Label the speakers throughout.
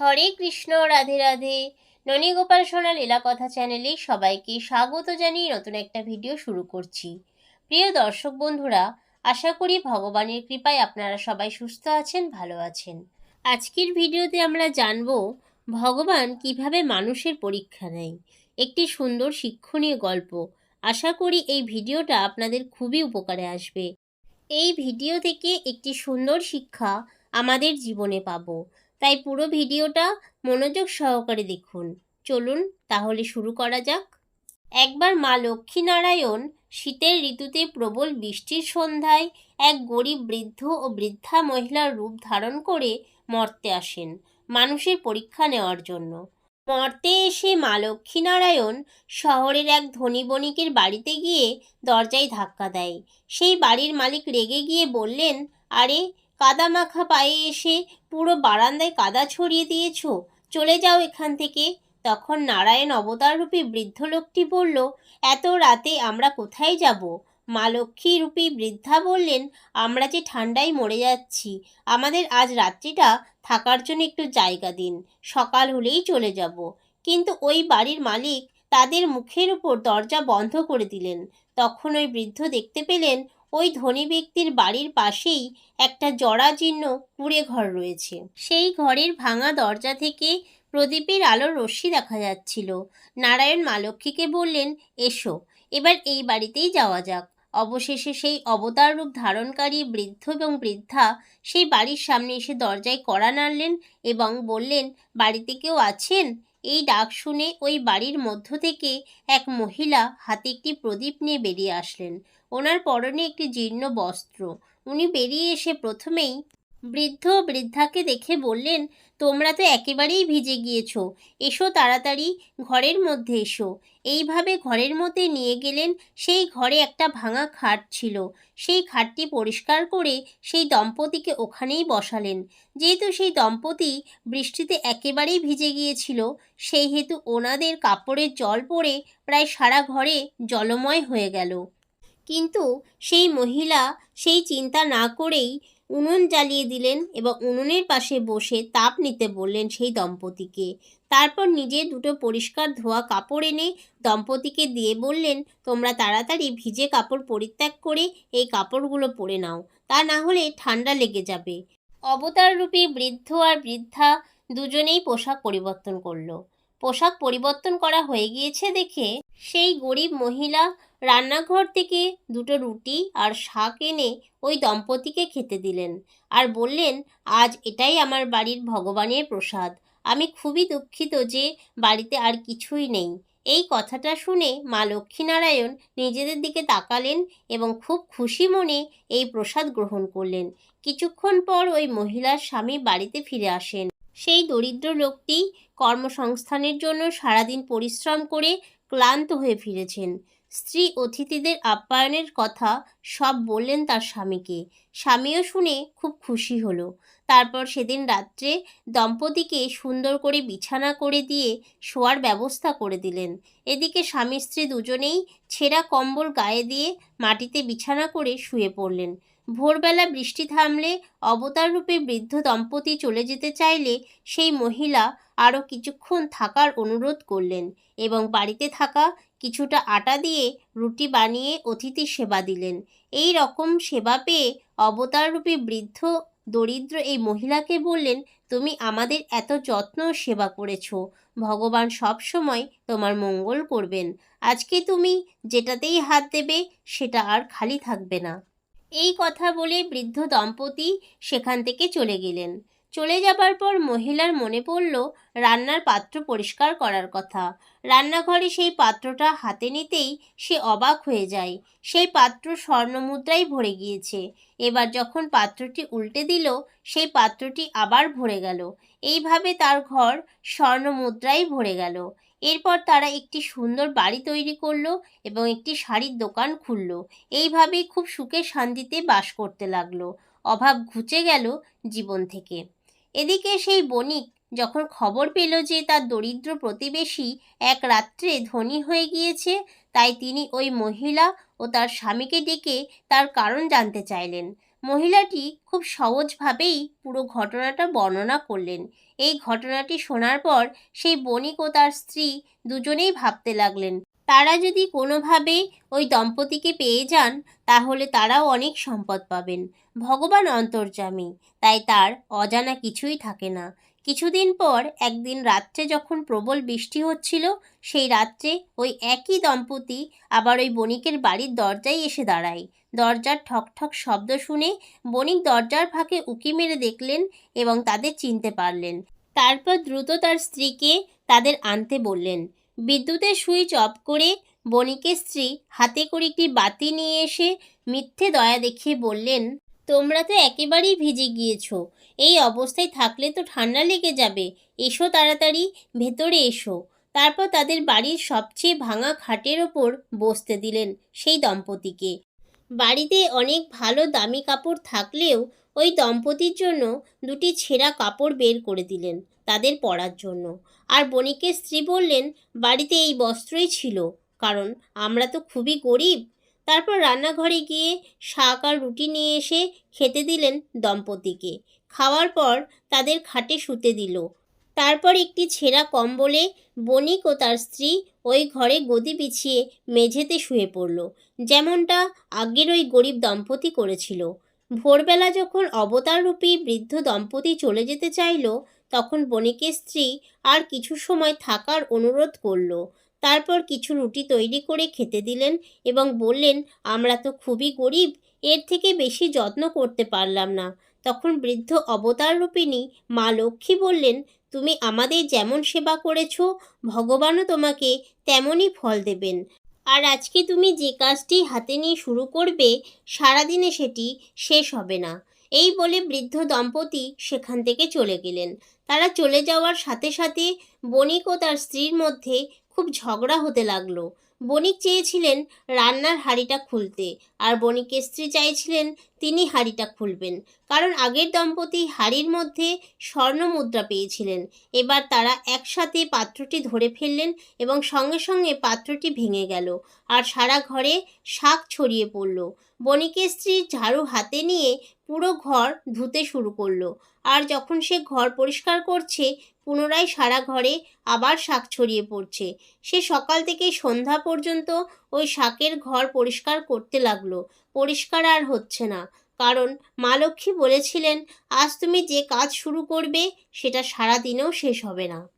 Speaker 1: হরে কৃষ্ণ, রাধে রাধে। ননীগোপাল সোনা লীলা কথা চ্যানেলে সবাইকে স্বাগত জানিয়ে নতুন একটা ভিডিও শুরু করছি। প্রিয় দর্শক বন্ধুরা, আশা করি ভগবানের কৃপায় আপনারা সবাই সুস্থ আছেন, ভালো আছেন। আজকের ভিডিওতে আমরা জানব, ভগবান কীভাবে মানুষের পরীক্ষা নেয়। একটি সুন্দর শিক্ষণীয় গল্প। আশা করি এই ভিডিওটা আপনাদের খুবই উপকারে আসবে। এই ভিডিও থেকে একটি সুন্দর শিক্ষা আমাদের জীবনে পাবো। তাই পুরো ভিডিওটা মনোযোগ সহকারে দেখুন। চলুন তাহলে শুরু করা যাক। একবার মা লক্ষ্মীনারায়ণ শীতের ঋতুতে প্রবল বৃষ্টির সন্ধ্যায় এক গরিব বৃদ্ধ ও বৃদ্ধা মহিলার রূপ ধারণ করে মর্তে আসেন মানুষের পরীক্ষা নেওয়ার জন্য। মর্তে এসে মা লক্ষ্মীনারায়ণ শহরের এক ধনী বণিকের বাড়িতে গিয়ে দরজায় ধাক্কা দেয়। সেই বাড়ির মালিক রেগে গিয়ে বললেন, আরে কাদা মাখা পায়ে এসে পুরো বারান্দায় কাদা ছড়িয়ে দিয়েছ। চলে যাও এখান থেকে। তখন নারায়ণ অবতাররূপী বৃদ্ধ লোকটি বলল, এত রাতে আমরা কোথায় যাব? মা লক্ষ্মী রূপী বৃদ্ধা বললেন, আমরা যে ঠান্ডায় মরে যাচ্ছি, আমাদের আজ রাত্রিটা থাকার জন্য একটু জায়গা দিন, সকাল হলেই চলে যাব। কিন্তু ওই বাড়ির মালিক তাদের মুখের উপর দরজা বন্ধ করে দিলেন। তখন ওই বৃদ্ধ দেখতে পেলেন ওই ধনী ব্যক্তির বাড়ির পাশেই একটা জরাজীর্ণ কুড়ে ঘর রয়েছে। সেই ঘরের ভাঙা দরজা থেকে প্রদীপের আলোর রশ্মি দেখা যাচ্ছিল। নারায়ণ মালক্ষীকে বললেন, এসো, এবার এই বাড়িতেই যাওয়া যাক। অবশেষে সেই অবতার রূপ ধারণকারী বৃদ্ধ এবং বৃদ্ধা সেই বাড়ির সামনে এসে দরজায় কড়া নাড়লেন এবং বললেন, বাড়িতে কেউ আছেন? এই ডাক শুনে ওই বাড়ির মধ্য থেকে এক মহিলা হাতে একটি প্রদীপ নিয়ে বেরিয়ে আসলেন। ওনার পরনে একটি জীর্ণ বস্ত্র। উনি বেরিয়ে এসে প্রথমেই বৃদ্ধ বৃদ্ধাকে দেখে বললেন, তোমরা তো একেবারেই ভিজে গিয়েছ। এসো তাড়াতাড়ি ঘরের মধ্যে এসো। এইভাবে ঘরের মধ্যে নিয়ে গেলেন। সেই ঘরে একটা ভাঙা খাট ছিল। সেই খাটটি পরিষ্কার করে সেই দম্পতিকে ওখানেই বসালেন। যেহেতু সেই দম্পতি বৃষ্টিতে একেবারেই ভিজে গিয়েছিল সেই হেতু ওনাদের কাপড়ের জল পড়ে প্রায় সারা ঘরে জলময় হয়ে গেল। কিন্তু সেই মহিলা সেই চিন্তা না করেই উনুন জ্বালিয়ে দিলেন এবং উনুনের পাশে বসে তাপ নিতে বললেন সেই দম্পতিকে। তারপর নিজে দুটো পরিষ্কার ধোয়া কাপড় এনে দম্পতিকে দিয়ে বললেন, তোমরা তাড়াতাড়ি ভিজে কাপড় পরিত্যাগ করে এই কাপড়গুলো পরে নাও। তা না হলে ঠান্ডা লেগে যাবে। অবতাররূপী বৃদ্ধ আর বৃদ্ধা দুজনেই পোশাক পরিবর্তন করল। পোশাক পরিবর্তন করা হয়ে গিয়েছে দেখে সেই গরিব মহিলা রান্নাঘর থেকে দুটো রুটি আর শাক এনে ওই দম্পতিকে খেতে দিলেন আর বললেন, আজ এটাই আমার বাড়ির ভগবানের প্রসাদ। আমি খুবই দুঃখিত যে বাড়িতে আর কিছুই নেই। এই কথাটা শুনে মা লক্ষ্মীনারায়ণ নিজেদের দিকে তাকালেন এবং খুব খুশি মনে এই প্রসাদ গ্রহণ করলেন। কিছুক্ষণ পর ওই মহিলার স্বামী বাড়িতে ফিরে আসেন। সেই দরিদ্র লোকটি কর্মসংস্থানের জন্য সারাদিন পরিশ্রম করে ক্লান্ত হয়ে ফিরেছেন। স্ত্রী অতিথিদের আপ্যায়নের কথা সব বললেন তার স্বামীকে। স্বামীও শুনে খুব খুশি হলো। তারপর সেদিন রাত্রে দম্পতিকে সুন্দর করে বিছানা করে দিয়ে শোয়ার ব্যবস্থা করে দিলেন। এদিকে স্বামী স্ত্রী দুজনেই ছেঁড়া কম্বল গায়ে দিয়ে মাটিতে বিছানা করে শুয়ে পড়লেন। ভোরবেলা বৃষ্টি থামলে অবতার রূপে বৃদ্ধ দম্পতি চলে যেতে চাইলে সেই মহিলা আরও কিছুক্ষণ থাকার অনুরোধ করলেন এবং বাড়িতে থাকা কিছুটা আটা দিয়ে রুটি বানিয়ে অতিথি সেবা দিলেন। এই রকম সেবা পেয়ে অবতাররূপী বৃদ্ধ দরিদ্র এই মহিলাকে বললেন, তুমি আমাদের এত যত্ন সেবা করেছ। ভগবান সব সময় তোমার মঙ্গল করবেন। আজকে তুমি যেটাতেই হাত দেবে সেটা আর খালি থাকবে না। এই কথা বলে বৃদ্ধ দম্পতি সেখান থেকে চলে গেলেন। চলে যাবার পর মহিলার মনে পড়ল রান্নার পাত্র পরিষ্কার করার কথা। রান্নাঘরে সেই পাত্রটা হাতে নিতেই সে অবাক হয়ে যায়। সেই পাত্র স্বর্ণমুদ্রাই ভরে গিয়েছে। এবার যখন পাত্রটি উল্টে দিল, সেই পাত্রটি আবার ভরে গেল। এইভাবে তার ঘর স্বর্ণমুদ্রাই ভরে গেল। এরপর তারা একটি সুন্দর বাড়ি তৈরি করল এবং একটি শাড়ির দোকান খুলল। এইভাবেই খুব সুখে শান্তিতে বাস করতে লাগল। অভাব ঘুচে গেল জীবন থেকে। এদিকে সেই বণিক যখন খবর পেল যে তার দরিদ্র প্রতিবেশী এক রাত্রে ধনী হয়ে গিয়েছে, তাই তিনি ওই মহিলা ও তার স্বামীকে ডেকে তার কারণ জানতে চাইলেন। মহিলাটি খুব সহজভাবেই পুরো ঘটনাটা বর্ণনা করলেন। এই ঘটনাটি শোনার পর সেই বণিক ও তার স্ত্রী দুজনেই ভাবতে লাগলেন তারা যদি কোনোভাবে ওই দম্পতিকে পেয়ে যান, তাহলে তারাও অনেক সম্পদ পাবেন। ভগবান অন্তর্যামী, তাই তার অজানা কিছুই থাকে না। কিছুদিন পর, একদিন রাত্রে যখন প্রবল বৃষ্টি হচ্ছিল, সেই রাত্রে ওই একই দম্পতি আবার ওই বণিকের বাড়ির দরজায় এসে দাঁড়ায়। দরজার ঠক ঠক শব্দ শুনে বণিক দরজার ফাঁকে উকি মেরে দেখলেন এবং তাদের চিনতে পারলেন। তারপর দ্রুত তার স্ত্রীকে তাদের আনতে বললেন বিদ্যুতের সুইচ অফ করে বণিকের স্ত্রী হাতে করে একটি বাতি নিয়ে এসে মিথ্যে দয়া দেখিয়ে বললেন, তোমরা তো একেবারেই ভিজে গিয়েছ। এই অবস্থায় থাকলে তো ঠান্ডা লেগে যাবে। এসো তাড়াতাড়ি, ভেতরে এসো। তারপর তাদের বাড়ির সবচেয়ে ভাঙা খাটের ওপর বসতে দিলেন সেই দম্পতিকে। বাড়িতে অনেক ভালো দামি কাপড় থাকলেও ওই দম্পতির জন্য দুটি ছেঁড়া কাপড় বের করে দিলেন। তাদের পরার জন্য। আর বণিকের স্ত্রী বললেন, বাড়িতে এই বস্ত্রই ছিল, কারণ আমরা তো খুবই গরিব। তারপর রান্নাঘরে গিয়ে শাক আর রুটি নিয়ে এসে খেতে দিলেন দম্পতিকে। খাওয়ার পর তাদের খাটে শুতে দিল। তারপর একটি ছেঁড়া কম্বলে বণিক ও তার স্ত্রী ওই ঘরে গদি বিছিয়ে মেঝেতে শুয়ে পড়ল। যেমনটা আগের ওই গরিব দম্পতি করেছিল। ভোরবেলা যখন অবতাররূপী বৃদ্ধ দম্পতি চলে যেতে চাইল তখন বণিকের স্ত্রী আর কিছু সময় থাকার অনুরোধ করল। তারপর কিছু রুটি তৈরি করে খেতে দিলেন এবং বললেন, আমরা তো খুবই গরিব, এর থেকে বেশি যত্ন করতে পারলাম না। তখন বৃদ্ধ অবতার রূপিণী মা লক্ষ্মী বললেন, তুমি আমাদের যেমন সেবা করেছ, ভগবানও তোমাকে তেমনই ফল দেবেন। আর আজকে তুমি যে কাজটি হাতে নিয়ে শুরু করবে, সারাদিনে সেটি শেষ হবে না। এই বলে বৃদ্ধ দম্পতি সেখান থেকে চলে গেলেন। তারা চলে যাওয়ার সাথে সাথে বণিক ও তার স্ত্রীর মধ্যে খুব ঝগড়া হতে লাগল। বণিক চেয়েছিলেন রান্নার হাড়িটা খুলতে, আর বণিকের স্ত্রী চাইছিলেন তিনি হাড়িটা খুলবেন। কারণ আগের দম্পতি হাঁড়ির মধ্যে স্বর্ণ মুদ্রা পেয়েছিলেন। এবার তারা একসাথে পাত্রটি ধরে ফেললেন এবং সঙ্গে সঙ্গে পাত্রটি ভেঙে গেল আর সারা ঘরে শাক ছড়িয়ে পড়ল। বণিকের স্ত্রী ঝাড়ু হাতে নিয়ে পুরো ঘর ধুতে শুরু করল আর যখন সে ঘর পরিষ্কার করছে, পুনরায় সারা ঘরে আবার শাক ছড়িয়ে পড়ছে। সে সকাল থেকে সন্ধ্যা পর্যন্ত ওই শাকের ঘর পরিষ্কার করতে লাগল। পরিষ্কার আর হচ্ছে না। কারণ মা লক্ষ্মী বলেছিলেন, আজ তুমি যে কাজ শুরু করবে, সেটা সারা দিনেও শেষ হবে না।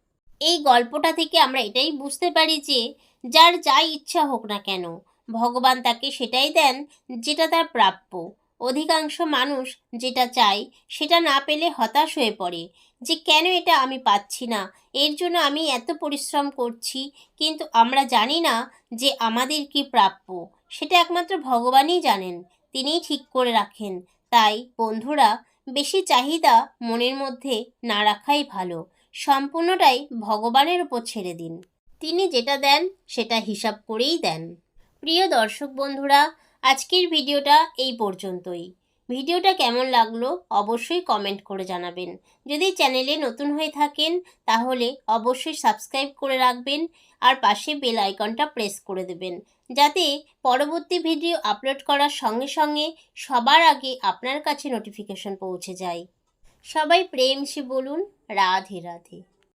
Speaker 1: এই গল্পটা থেকে আমরা এটাই বুঝতে পারি যে, যার যাই ইচ্ছা হোক না কেন, ভগবান তাকে সেটাই দেন যেটা তার প্রাপ্য। অধিকাংশ মানুষ যেটা চায়, সেটা না পেলে হতাশ হয়ে পড়ে যে, কেন এটা আমি পাচ্ছি না? এর জন্য আমি এত পরিশ্রম করছি। কিন্তু আমরা জানি না যে, আমাদের কি প্রাপ্য। সেটা একমাত্র ভগবানই জানেন। তিনিই ঠিক করে রাখেন। তাই, বন্ধুরা, বেশি চাহিদা মনের মধ্যে না রাখাই ভালো। সম্পূর্ণটাই ভগবানের উপর ছেড়ে দিন। তিনি যেটা দেন, সেটা হিসাব করেই দেন। প্রিয় দর্শক বন্ধুরা, আজকের ভিডিওটা এই পর্যন্তই। ভিডিওটা কেমন লাগল অবশ্যই কমেন্ট করে জানাবেন। যদি চ্যানেলে নতুন হয়ে থাকেন, তাহলে অবশ্যই সাবস্ক্রাইব করে রাখবেন আর পাশে বেল আইকনটা প্রেস করে দেবেন। যাতে পরবর্তী ভিডিও আপলোড করার সঙ্গে সঙ্গে সবার আগে আপনার কাছে নোটিফিকেশন পৌঁছে যায়। সবাই প্রেম সে বলুন, রাধে রাধে।